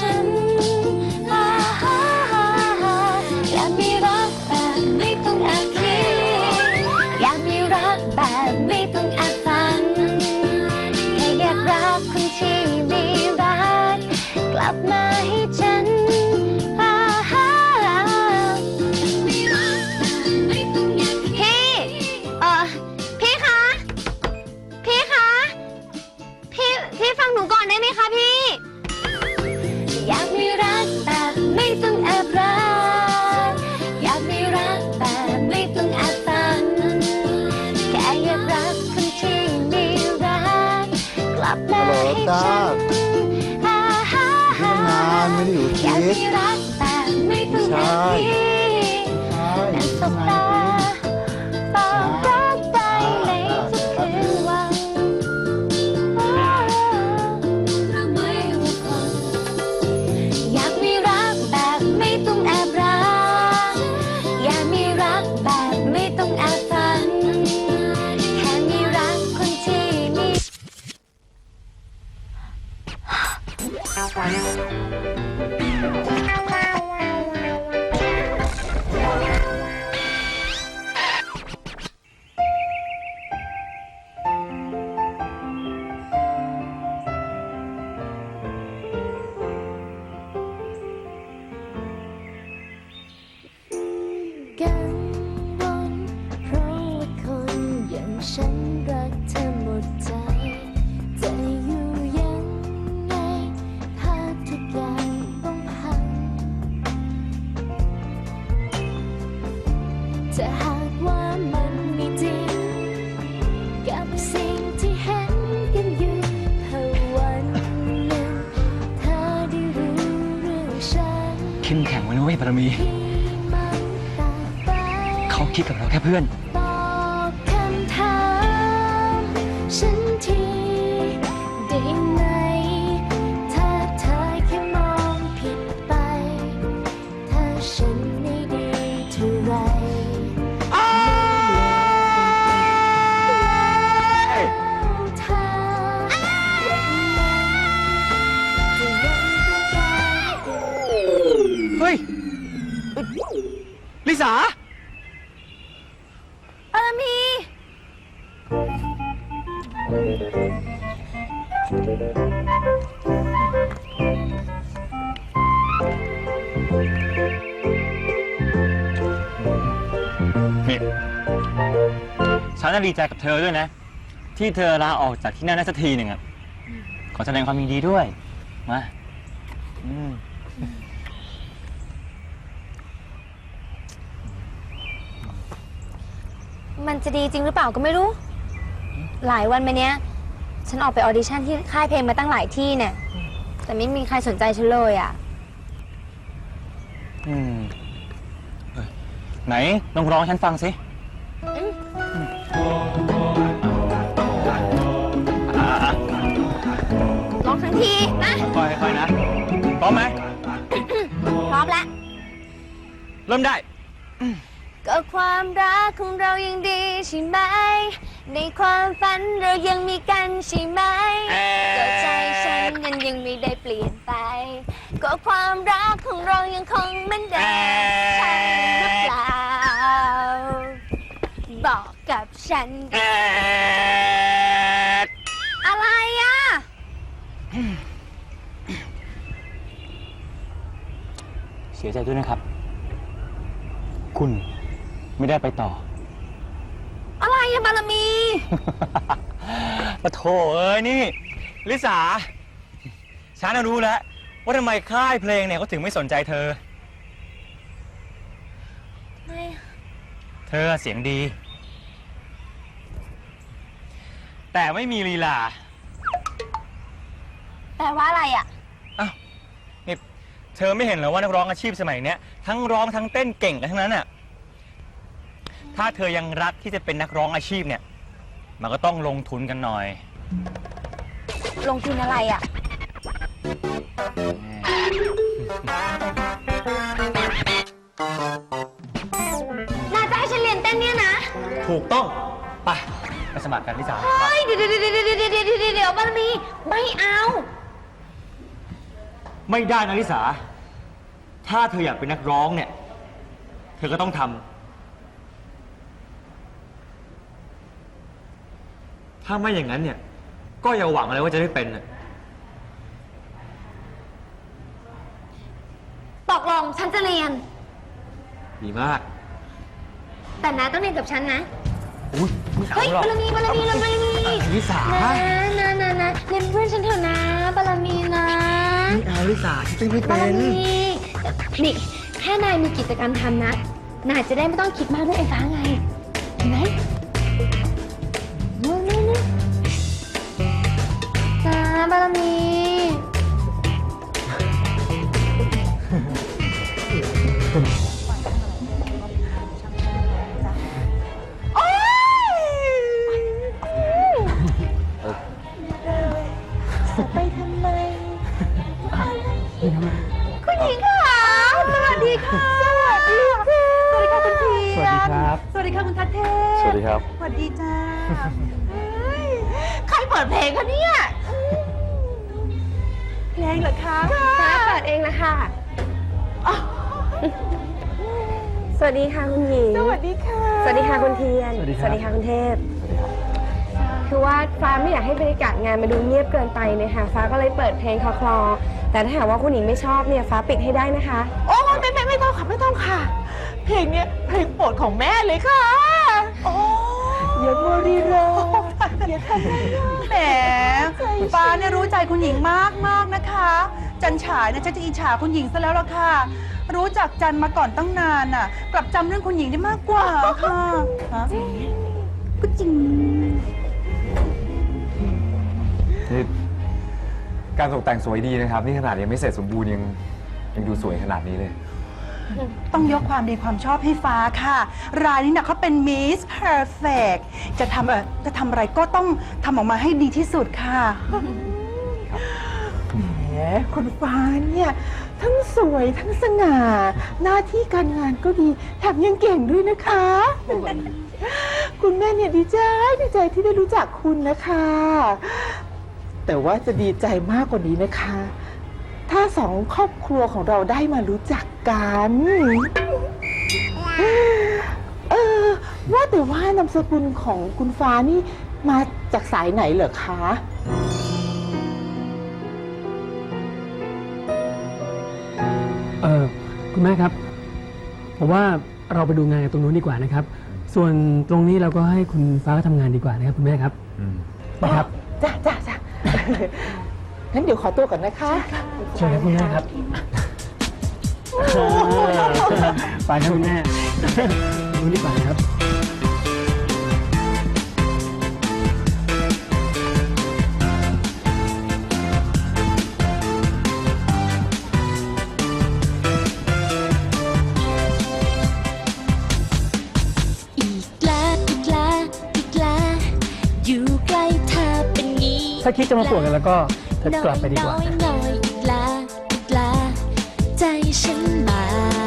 真 แบบไม่ต้องแอบฝันแค่อยากรักคนที่มีรัก กลับมาให้ฉันอ่าฮะที่ทำงานไม่ได้อยู่อยากทิศมีรักแบบไม่ต้องแอบพี่นั่ เข้มแข็งไว้นะเว้ยบารมี เขาคิดกับเราแค่เพื่อน นี่ฉันน่ะดีใจกับเธอด้วยนะ ที่เธอลาออกจากที่นั่นได้สักทีหนึ่งอะขอแสดงความยินดีด้วย มาอืมมันจะดีจริงหรือเปล่าก็ไม่รู้ หลายวันมาเนี้ย ฉันออกไปออดิชั่นที่ค่ายเพลงมาตั้งหลายที่เนี่ย แต่ไม่มีใครสนใจฉันเลยอะ อืมเอ้ยไหนลองร้องให้ฉันฟังสิอ่าร้องทั้งทีนะ ค่อยๆค่อยๆนะพร้อมไหม พร้อมแล้ว เริ่มได้ ก็ความรักของเรายังดีใช่ไหม ในความฝันเรายังมีกันใช่ไหมเอ่อ ก็ใจฉันยังยังไม่ได้เปลี่ยนไป ก็ความรักของเรายังคงเหมือนเดิมใช่หรือเปล่า บอกกับฉันเอ่ออะไรอะ เสียใจด้วยนะครับ คุณไม่ได้ไปต่อ อะไรอะบารมี ปะโถเอ้ยนี่ ลิสาฉันน่ะรู้แล้ว ว่าทำไมค่ายเพลงเนี่ยเขาถึงไม่สนใจเธอ ไม่ เธอเสียงดี แต่ไม่มีลีลาแปลว่าอะไรอะนี่เธอไม่เห็นเหรอว่านักร้องอาชีพสมัยเนี้ยทั้งร้องทั้งเต้นเก่งกันทั้งนั้นน่ะ ถ้าเธอยังรักที่จะเป็นนักร้องอาชีพเนี่ย มันก็ต้องลงทุนกันหน่อย ลงทุนอะไรอะ นาจะให้ฉันเรียนเต้นเนี่ยนะ ถูกต้อง ไปไปสมัครกันลิสาเฮ้ย เดี๋ยวเดี๋ยวเดี๋ยวเดี๋ยวเดี๋ยวเดี๋ยวเดี๋ยวบารมีไม่เอา ไม่ได้นะลิสา ถ้าเธออยากเป็นนักร้องเนี่ย เธอก็ต้องทำ ถ้าไม่อย่างนั้นเนี่ย ก็อย่าหวังเลยว่าจะได้เป็นน่ะตกลงฉันจะเรียน ดีมากแต่นะต้องเรียนกับฉันนะ อุ้ยไเาฮ้ยรอกบารมีบารมีบารมีลิสานะนะนะนเรียนเพื่อนฉันเถอะนะบารมีนะไม่เอาลิสาฉันต้นไม่เป็รน มีนี่แค่นายมีกิจกรรมทำนะ นายจะได้ไม่ต้องคิดมากเรื่องไอ้ฟ้าไงเห็นไหม บารมีไปทำไมคุณหญิงค่ะ สวัสดีค่ะ สวัสดีค่ะสวัสดีค่ะคุณพีสวัสดีครับ สวัสดีค่ะคุณทัศเทพสวัสดีครับ สวัสดีจ้าเฮ้ยใครเปิดเพลงคะเนี่ย เพลงเหรอคะฟ้าเปิดเองนะคะอ๋อสวัสดีค่ะคุณหญิง สวัสดีค่ะ สวัสดีค่ะคุณเทียน สวัสดีครับ ค่ะคุณเทพ คือว่าฟ้าไม่อยากให้บรรยากาศงานมาดูเงียบเกินไปเนะคะฟ้าก็เลยเปิดเพลงคลอๆแต่ถ้าหากว่าคุณหญิงไม่ชอบเนี่ยฟ้าปิดให้ได้นะคะ โอ้ไม่ไม่ไม่ต้องค่ะไม่ต้องค่ะ เพลงเนี้ยเพลงโปรดของแม่เลยค่ะ โอ้อย่ามัวรีรออย่าทำให้แหม ฟ้าเนี่ยรู้ใจคุณหญิงมากมากนะคะ จันฉายนะฉันจะอิจฉาคุณหญิงซะแล้วล่ะค่ะ รู้จักจันมาก่อนตั้งนานน่ะ กลับจำเรื่องคุณหญิงได้มากกว่าค่ะฮะก็จริง นี่การตกแต่งสวยดีนะครับ นี่ขนาดยังไม่เสร็จสมบูรณ์ยังยังดูสวยขนาดนี้เลย ต้องยกความดีความชอบให้ฟ้าค่ะรายนี้นะเขาเป็นมิสเพอร์เฟกจะทำเออจะทำอะไรก็ต้องทำออกมาให้ดีที่สุดค่ะ แหมคุณฟ้าเนี่ยทั้งสวยทั้งสง่า หน้าที่การงานก็ดีแถมยังเก่งด้วยนะคะ คุณแม่เนี่ยดีใจดีใจที่ได้รู้จักคุณนะคะ แต่ว่าจะดีใจมากกว่านี้นะคะ ถ้าสองครอบครัวของเราได้มารู้จักกัน เออ ว่าแต่ว่านามสกุลของคุณฟ้านี่มาจากสายไหนเหรอคะ เออคุณแม่ครับ ผมว่าเราไปดูงานกันตรงนู้นดีกว่านะครับ ส่วนตรงนี้เราก็ให้คุณฟ้าทำงานดีกว่านะครับคุณแม่ครับอืมนะครับ จ้าจ้าจ้า งั้นเดี๋ยวขอตัวก่อนนะคะเชิญครับคุณแม่ครับไปครับคุณแม่ตรงนู้นดีกว่านะครับอีกแล้วอีกแล้วอีกแล้วอยู่ใกล้เธอเป็นงี้ถ้าคิดจะมาป่วนกันแล้วก็ เธอกลับไปดีกว่า น้อยนะน้อยอีกแล้วอีกแล้วใจฉันมา